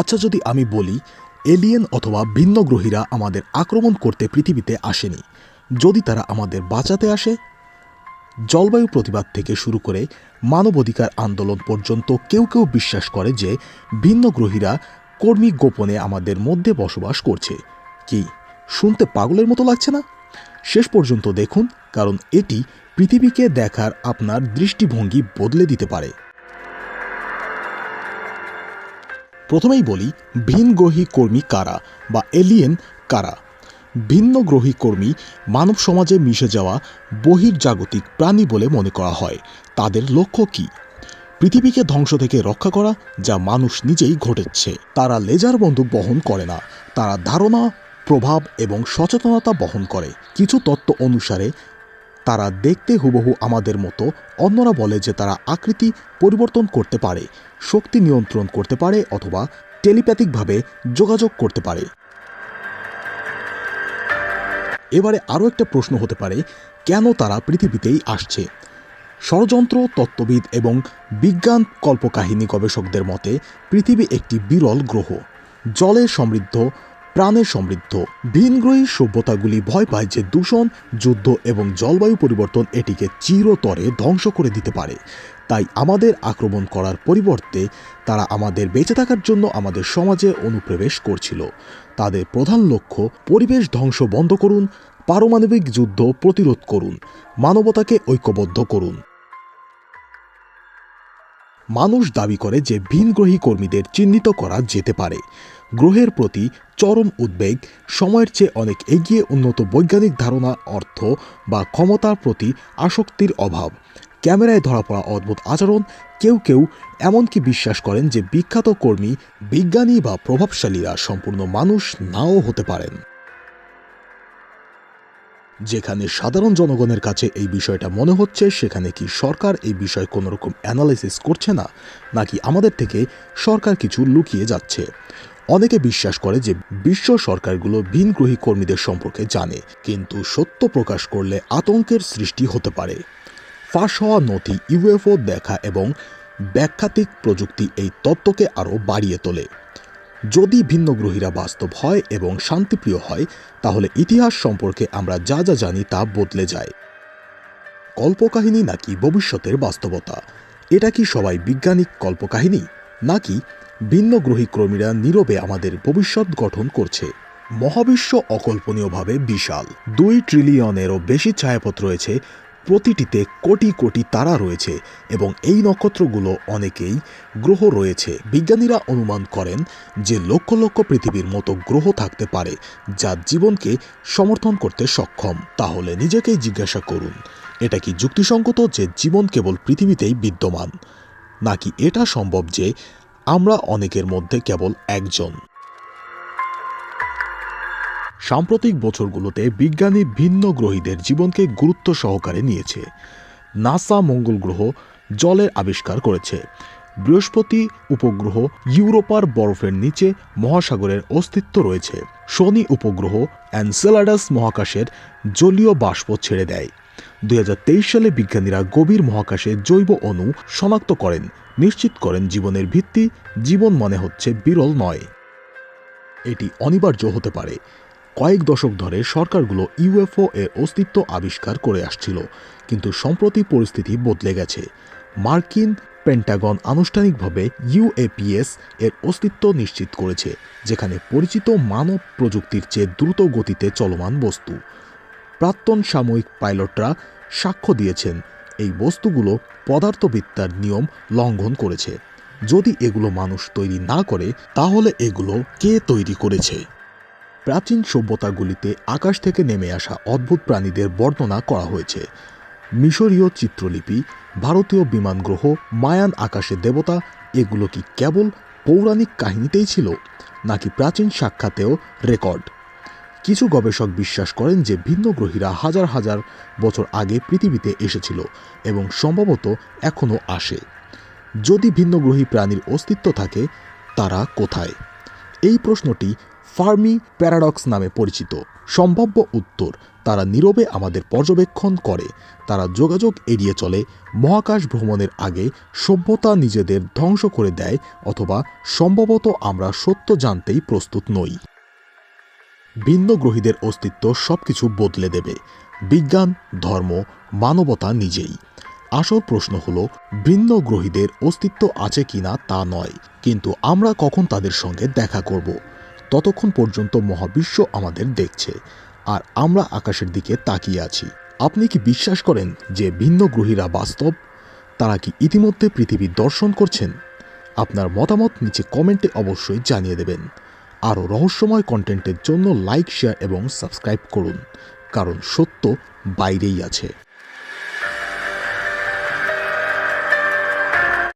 আচ্ছা যদি আমি বলি, এলিয়েন অথবা ভিন্ন গ্রহীরা আমাদের আক্রমণ করতে পৃথিবীতে আসেনি, যদি তারা আমাদের বাঁচাতে আসে? জলবায়ু প্রতিবাদ থেকে শুরু করে মানবাধিকার আন্দোলন পর্যন্ত কেউ কেউ বিশ্বাস করে যে ভিন্ন গ্রহীরা কর্মী গোপনে আমাদের মধ্যে বসবাস করছে। কি, শুনতে পাগলের মতো লাগছে না? শেষ পর্যন্ত দেখুন, কারণ এটি পৃথিবীকে দেখার আপনার দৃষ্টিভঙ্গি বদলে দিতে পারে। প্রথমেই বলি, ভিনগ্রহী কর্মী কারা বা এলিয়েন কারা? ভিন্নগ্রহী কর্মী মানব সমাজে মিশে যাওয়া বহির্জাগতিক প্রাণী বলে মনে করা হয়। তাদের লক্ষ্য কি? পৃথিবীকে ধ্বংস থেকে রক্ষা করা, যা মানুষ নিজেই ঘটেছে। তারা লেজার বন্দুক বহন করে না। তারা ধারণা, প্রভাব এবং সচেতনতা বহন করে। কিছু তত্ত্ব অনুসারে তারা দেখতে হুবহু আমাদের মতো, অন্যরা বলে যে তারা আকৃতি পরিবর্তন করতে পারে, শক্তি নিয়ন্ত্রণ করতে পারে অথবা টেলিপ্যাথিকভাবে যোগাযোগ করতে পারে। এবারে আরও একটা প্রশ্ন হতে পারে, কেন তারা পৃথিবীতেই আসছে? ষড়যন্ত্র, তত্ত্ববিদ এবং বিজ্ঞান কল্পকাহিনী গবেষকদের মতে পৃথিবী একটি বিরল গ্রহ। জলে সমৃদ্ধ প্রাণে সমৃদ্ধ। ভিনগ্রহী সভ্যতাগুলি ভয় পায় যে দূষণ, যুদ্ধ এবং জলবায়ু পরিবর্তন এটিকে চিরতরে ধ্বংস করে দিতে পারে। তাই আমাদের আক্রমণ করার পরিবর্তে তারা আমাদের বেঁচে থাকার জন্য আমাদের সমাজে অনুপ্রবেশ করছিল। তাদের প্রধান লক্ষ্য, পরিবেশ ধ্বংস বন্ধ করুন, পারমাণবিক যুদ্ধ প্রতিরোধ করুন, মানবতাকে ঐক্যবদ্ধ করুন। মানুষ দাবি করে যে ভিনগ্রহী কর্মীদের চিহ্নিত করা যেতে পারে। গ্রহের প্রতি চরম উদ্বেগ, সময়ের চেয়ে অনেক এগিয়ে উন্নত বৈজ্ঞানিক ধারণা, অর্থ বা ক্ষমতার প্রতি আসক্তির অভাব। ক্যামেরায় ধরা পড়া অদ্ভুত আচরণ, কেউ কেউ এমনকি বিশ্বাস করেন যে বিখ্যাত কর্মী, বিজ্ঞানী বা প্রভাবশালীরা সম্পূর্ণ মানুষ নাও হতে পারেন। যেখানে সাধারণ জনগণের কাছে এই বিষয়টা মনে হচ্ছে, সেখানে কি সরকার এই বিষয়ে কোনো রকম অ্যানালাইসিস করছে না? নাকি আমাদের থেকে সরকার কিছু লুকিয়ে যাচ্ছে? অনেকে বিশ্বাস করে যে বিশ্ব সরকারগুলো ভিনগ্রহী কর্মীদের সম্পর্কে জানে, কিন্তু সত্য প্রকাশ করলে আতঙ্কের সৃষ্টি হতে পারে। ফাঁস হওয়া নথি, ইউএফও দেখা এবং ব্যাখ্যাতিক প্রযুক্তি এই তত্ত্বকে আরও বাড়িয়ে তোলে। যদি ভিন্নগ্রহীরা বাস্তব হয় এবং শান্তিপ্রিয় হয়, তাহলে ইতিহাস সম্পর্কে আমরা যা যা জানি তা বদলে যায়। কল্পকাহিনী নাকি ভবিষ্যতের বাস্তবতা? এটা কি সবাই বিজ্ঞানিক কল্পকাহিনী? নাকি ভিন্নগ্রহী কর্মীরা নীরবে আমাদের ভবিষ্যৎ গঠন করছে। মহাবিশ্ব অকল্পনীয়ভাবে বিশাল। দুই ট্রিলিয়নেরও বেশি ছায়াপথ রয়েছে। প্রতিটিতে কোটি কোটি তারা রয়েছে এবং এই নক্ষত্রগুলো অনেকেই গ্রহ রয়েছে। বিজ্ঞানীরা অনুমান করেন যে লক্ষ লক্ষ পৃথিবীর মতো গ্রহ থাকতে পারে যা জীবনকে সমর্থন করতে সক্ষম। তাহলে নিজেকেই জিজ্ঞাসা করুন, এটা কি যুক্তিসঙ্গত যে জীবন কেবল পৃথিবীতেই বিদ্যমান? নাকি এটা সম্ভব যে আমরা অনেকের মধ্যে কেবল একজন। সাম্প্রতিক বছরগুলোতে বিজ্ঞানী ভিন্ন গ্রহীদের জীবনকে গুরুত্ব সহকারে নিয়েছে। নাসা মঙ্গল গ্রহ জলের আবিষ্কার করেছে। বৃহস্পতি উপগ্রহ ইউরোপার বরফের নিচে মহাসাগরের অস্তিত্ব রয়েছে। শনি উপগ্রহ অ্যানসেলাডাস মহাকাশের জলীয় বাষ্প ছেড়ে দেয়। দুই হাজার তেইশ সালে বিজ্ঞানীরা গভীর মহাকাশে জৈব অণু শনাক্ত করেন। নিশ্চিত করেন জীবনের ভিত্তি জীবন মনে হচ্ছে বিরল নয়। এটি অনিবার্য হতে পারে। কয়েক দশক ধরে সরকারগুলো ইউএফও এর অস্তিত্ব আবিষ্কার করে আসছিল, কিন্তু সম্প্রতি পরিস্থিতি বদলে গেছে। মার্কিন পেন্টাগন আনুষ্ঠানিকভাবে ইউএপিএস এর অস্তিত্ব নিশ্চিত করেছে, যেখানে পরিচিত মানব প্রযুক্তির চেয়ে দ্রুত গতিতে চলমান বস্তু। প্রাক্তন সাময়িক পাইলটরা সাক্ষ্য দিয়েছেন, এই বস্তুগুলো পদার্থবিদ্যার নিয়ম লঙ্ঘন করেছে। যদি এগুলো মানুষ তৈরি না করে, তাহলে এগুলো কে তৈরি করেছে? প্রাচীন সভ্যতাগুলিতে আকাশ থেকে নেমে আসা অদ্ভুত প্রাণীদের বর্ণনা করা হয়েছে। মিশরীয় চিত্রলিপি, ভারতীয় বিমান গ্রহ মায়ান আকাশের দেবতা, এগুলো কি কেবল পৌরাণিক কাহিনীতেই ছিল, নাকি প্রাচীন সাক্ষাতেও রেকর্ড? কিছু গবেষক বিশ্বাস করেন যে ভিন্ন গ্রহীরা হাজার হাজার বছর আগে পৃথিবীতে এসেছিল এবং সম্ভবত এখনও আসে। যদি ভিন্নগ্রহী প্রাণীর অস্তিত্ব থাকে, তারা কোথায়? এই প্রশ্নটি ফার্মি প্যারাডক্স নামে পরিচিত। সম্ভাব্য উত্তর, তারা নীরবে আমাদের পর্যবেক্ষণ করে। তারা যোগাযোগ এড়িয়ে চলে, মহাকাশ ভ্রমণের আগে সভ্যতা নিজেদের ধ্বংস করে দেয় অথবা সম্ভবত আমরা সত্য জানতেই প্রস্তুত নই। ভিন্ন গ্রহীদের অস্তিত্ব সবকিছু বদলে দেবে। বিজ্ঞান, ধর্ম, মানবতা নিজেই। আসল প্রশ্ন হলো ভিন্ন গ্রহীদের অস্তিত্ব আছে কিনা তা নয়। কিন্তু আমরা কখন তাদের সঙ্গে দেখা করব? ততক্ষণ পর্যন্ত মহাবিশ্ব আমাদের দেখছে। আর আমরা আকাশের দিকে তাকিয়ে আছি। আপনি কি বিশ্বাস করেন যে ভিন্ন গ্রহীরা বাস্তব? তারা কি ইতিমধ্যে পৃথিবী দর্শন করছেন? আপনার মতামত নিচে কমেন্টে অবশ্যই জানিয়ে দেবেন। আরও রহস্যময় কন্টেন্টের জন্য লাইক শেয়ার এবং সাবস্ক্রাইব করুন কারণ সত্য বাইরেই আছে।